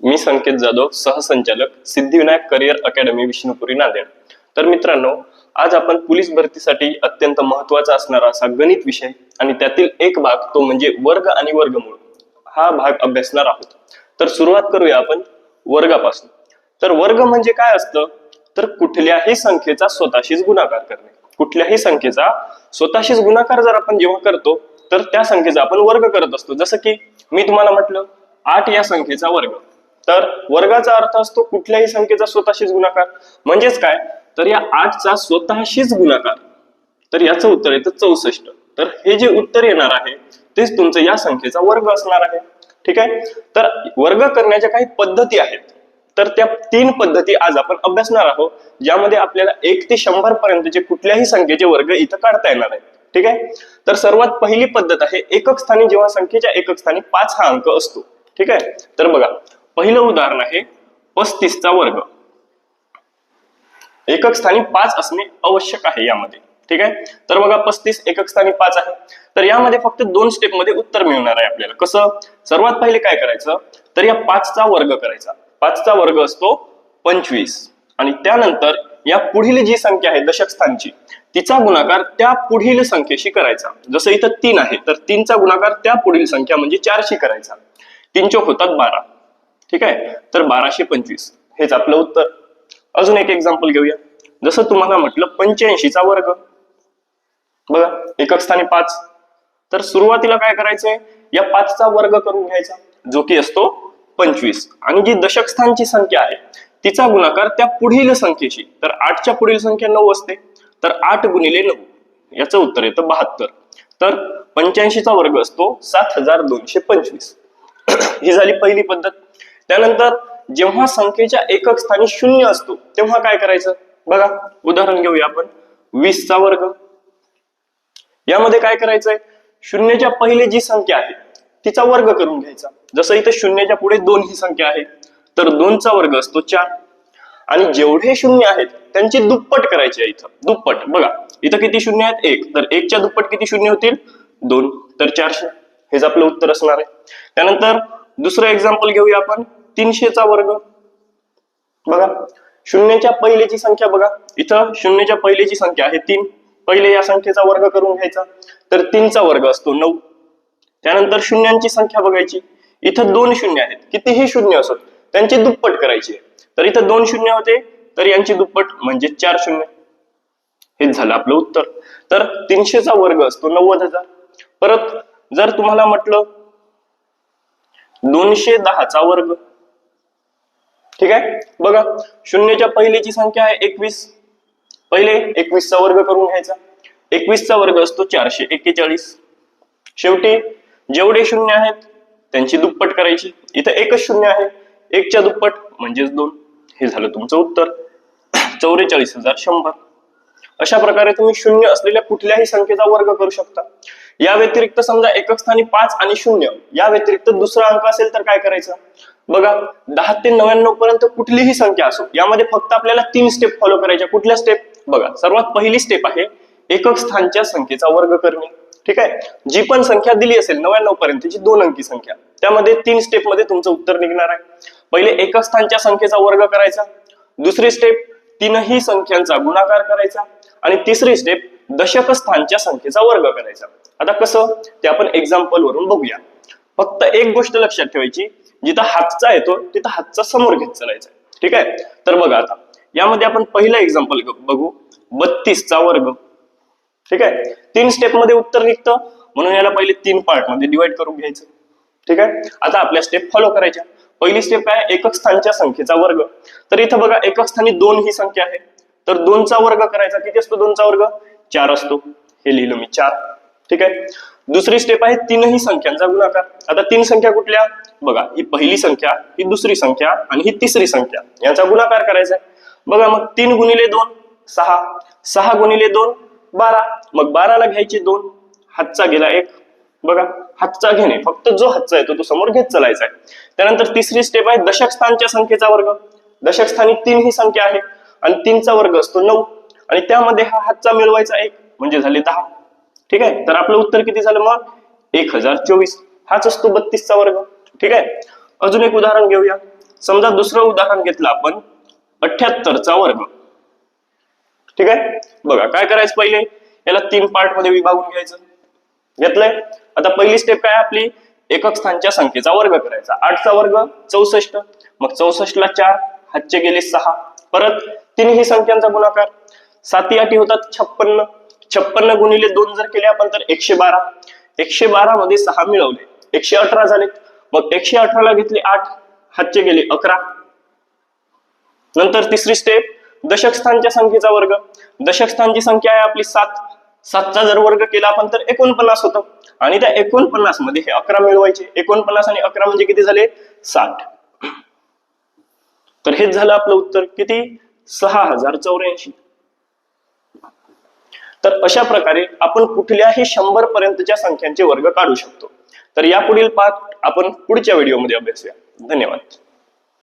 मी संकेत जाधव सहसंचालक Siddhivinayak career academy Vishnupuri Nanded. तर मित्रांनो आज आपण पोलीस भरतीसाठी अत्यंत महत्त्वाचा असणारा असा गणित विषय आणि त्यातील एक भाग तो म्हणजे वर्ग आणि वर्गमूळ. हा भाग अभ्यासणार आहोत. तर सुरुवात करूया आपण वर्गापासून. तर वर्ग म्हणजे काय असतं? तर कुठल्याही संख्येचा स्वतःशीच गुणाकार करणे. कुठल्याही संख्येचा स्वतःशीच गुणाकार जर आपण जेव्हा करतो तर त्या संख्येचा आपण वर्ग करत असतो. जसं की मी तुम्हाला म्हटलं आठ या संख्येचा वर्ग. तर वर्गाचा अर्थ असतो कुठल्याही संख्येचा स्वतःशीच गुणाकार. म्हणजेच काय? तर या आठचा स्वतःशीच गुणाकार. तर याचं उत्तर येतं चौसष्ट. तर हे जे उत्तर येणार आहे तेच तुमचं या संख्येचा वर्ग असणार आहे. ठीक आहे? तर वर्ग करण्याच्या काही पद्धती आहेत. तर त्या तीन पद्धती आज आपण अभ्यासणार आहोत ज्यामध्ये आपल्याला एक ते शंभर पर्यंतचे कुठल्याही संख्येचे वर्ग इथं काढता येणार आहेत. ठीक आहे? तर सर्वात पहिली पद्धत आहे एकक स्थानी जेव्हा संख्येच्या एकक स्थानी पाच हा अंक असतो. ठीक आहे? तर बघा पहिलं उदाहरण आहे पस्तीसचा वर्ग. एकक स्थानी पाच असणे आवश्यक आहे यामध्ये. ठीक आहे? तर बघा पस्तीस एकक स्थानी पाच आहे. तर यामध्ये फक्त दोन स्टेपमध्ये उत्तर मिळणार आहे आपल्याला. कसं? सर्वात पहिले काय करायचं? तर या पाचचा वर्ग करायचा. पाचचा वर्ग असतो पंचवीस. आणि त्यानंतर या पुढील जी संख्या आहे दशक स्थानची तिचा गुणाकार त्या पुढील संख्येशी करायचा. जसं इथं तीन आहे तर तीनचा गुणाकार त्या पुढील संख्या म्हणजे चारशी करायचा. तीन चोक होतात बारा. ठीक आहे? तर बाराशे पंचवीस. हेच आपलं उत्तर. अजून एक एक्झाम्पल घेऊया. जसं तुम्हाला म्हटलं पंच्याऐंशीचा वर्ग. बघा एकक स्थानी पाच. तर सुरुवातीला काय करायचंय? या पाचचा वर्ग करून घ्यायचा जो की असतो पंचवीस. आणि जी दशक स्थानची संख्या आहे तिचा गुणाकार त्या पुढील संख्येशी. तर आठच्या पुढील संख्या नऊ असते. तर आठ गुणिले नऊ. याचं उत्तर येतं बहात्तर. तर पंच्याऐंशीचा वर्ग असतो सात हजार दोनशे पंचवीस. ही झाली पहिली पद्धत. त्यानंतर जेव्हा संख्येच्या एकक स्थानी शून्य असतो तेव्हा काय करायचं? बघा उदाहरण घेऊया आपण. वीसचा वर्ग. यामध्ये काय करायचंय? शून्यच्या पहिले जी संख्या आहे तिचा वर्ग करून घ्यायचा. जसं इथं शून्यच्या पुढे दोन ही संख्या आहे तर दोनचा वर्ग असतो चार. आणि जेवढे शून्य आहेत त्यांची दुप्पट करायची आहे इथं. दुप्पट बघा. इथं किती शून्य आहेत? एक. तर एकच्या दुप्पट किती शून्य होतील? दोन. तर चारशे. हेच आपलं उत्तर असणार आहे. त्यानंतर दुसरं एक्झाम्पल घेऊया आपण. तीनशेचा वर्ग. बघा शून्यच्या पहिलेची संख्या बघा. इथं शून्यच्या पहिलेची संख्या आहे तीन. पहिले या संख्येचा वर्ग करून घ्यायचा. तर तीनचा वर्ग असतो नऊ. त्यानंतर शून्यांची संख्या बघायची. इथं दोन शून्य आहेत. कितीही शून्य असत त्यांची दुप्पट करायची तर इथं दोन शून्य होते. तर यांची दुप्पट म्हणजे चार शून्य. हेच झालं आपलं उत्तर. तर तीनशेचा वर्ग असतो नव्वद हजार परत जर तुम्हाला म्हटलं दोनशे दहाचा वर्ग. ठीक आहे? बघा शून्यच्या पहिलेची संख्या आहे एकवीस. पहिले एकवीसचा वर्ग करून घ्यायचा. एकवीसचा वर्ग असतो चारशे एक्केचाळीस. शेवटी जेवढे शून्य आहेत त्यांची दुप्पट करायची. इथं एकच शून्य आहे. एकच्या दुप्पट म्हणजेच दोन. हे झालं तुमचं उत्तर. चौवेचाळीस हजार शंभर. अशा प्रकारे तुम्ही शून्य असलेल्या कुठल्याही संख्येचा वर्ग करू शकता. या व्यतिरिक्त समजा एकक स्थानी पाच आणि शून्य या व्यतिरिक्त दुसरा अंक असेल तर काय करायचं? बघा दहा ते नव्याण्णव पर्यंत कुठलीही संख्या असो यामध्ये फक्त आपल्याला तीन स्टेप फॉलो करायच्या. कुठल्या स्टेप बघा सर्वात पहिली स्टेप आहे एकक स्थानच्या संख्येचा वर्ग करणे. ठीक आहे? जी पण संख्या दिली असेल नव्याण्णव पर्यंतची दोन अंकी संख्या त्यामध्ये तीन स्टेपमध्ये तुमचं उत्तर निघणार आहे. पहिले एकक स्थानच्या संख्येचा वर्ग करायचा. दुसरी स्टेप तीनही संख्यांचा गुणाकार करायचा. आणि तिसरी स्टेप दशक स्थानच्या संख्येचा वर्ग करायचा. आता कसं ते आपण एक्झाम्पल वरून बघूया. फक्त एक गोष्ट लक्षात ठेवायची जिथं हातचा येतो तिथं हातचा समोर घेत चालायचा ठीक आहे? तर बघा आता यामध्ये आपण पहिलं एक्झाम्पल बघू. बत्तीसचा वर्ग. ठीक आहे? तीन स्टेपमध्ये उत्तर निघतं. म्हणून याला पहिले तीन पार्टमध्ये डिवाइड करून घ्यायचं. ठीक आहे? आता आपल्या स्टेप फॉलो करायच्या. पहिली स्टेप आहे एकक स्थानच्या संख्येचा वर्ग. तर इथं बघा एकक स्थानी दोन ही संख्या आहे. तर दोनचा वर्ग करायचा किती असतो दोनचा वर्ग? चार असतो. हे लिहिलं मी चार. ठीक आहे? दुसरी स्टेप आहे तीनही संख्यांचा गुणाकार आता तीन संख्या कुठल्या? बघा ही पहिली संख्या ही दुसरी संख्या आणि ही तिसरी संख्या. यांचा गुणाकार करायचा आहे. बघा मग तीन गुणिले दोन सहा. सहा गुणिले दोन बारा. मग बाराला घ्यायचे दोन. हातचा गेला एक. बघा हातचा घेणे. फक्त जो हातचा येतो तो समोर घेत चालायचा आहे. त्यानंतर तिसरी स्टेप आहे दशक स्थानच्या संख्येचा वर्ग. दशक स्थानी तीन ही संख्या आहे आणि तीनचा वर्ग असतो नऊ. आणि त्यामध्ये हा हातचा मिळवायचा एक म्हणजे झाले दहा. ठीक आहे? तर आपलं उत्तर किती झालं मग? एक हजार चोवीस. हाच असतो बत्तीसचा वर्ग. ठीक आहे? अजून एक उदाहरण घेऊया. समजा दुसरं उदाहरण घेतलं आपण. अठ्याहत्तरचा वर्ग. ठीक आहे? बघा काय करायचं पहिले? याला तीन पार्टमध्ये विभागून घ्यायचं. घेतलंय? आता पहिली स्टेप काय आपली? एकक स्थानच्या संख्येचा वर्ग करायचा. आठचा वर्ग चौसष्ट. मग चौसष्ट ला चार हातचे गेले सहा. परत तिन्ही संख्यांचा गुणाकार. साती आठी होतात छप्पन्न. छप्पन्न गुणिले दोन जर केले आपण तर एकशे बारा. एकशे बारा मध्ये सहा मिळवले. एकशे अठरा झाले. मग एकशे अठराला घेतले आठ. हातचे गेले अकरा. नंतर तिसरी स्टेप दशक स्थानच्या संख्येचा वर्ग. दशक स्थानची संख्या आहे आपली सात. सातचा जर वर्ग केला आपण तर एकोणपन्नास होतं. आणि त्या एकोणपन्नासमध्ये हे अकरा मिळवायचे. एकोणपन्नास आणि अकरा म्हणजे किती झाले? साठ. तर हेच झालं आपलं उत्तर. किती? सहा हजार चौऱ्याऐंशी. तर अशा प्रकारे आपण कुठल्याही शंभर पर्यंतच्या संख्यांचे वर्ग काढू शकतो. तर यापुढील पाठ आपण पुढच्या व्हिडिओमध्ये अभ्यासूया. धन्यवाद.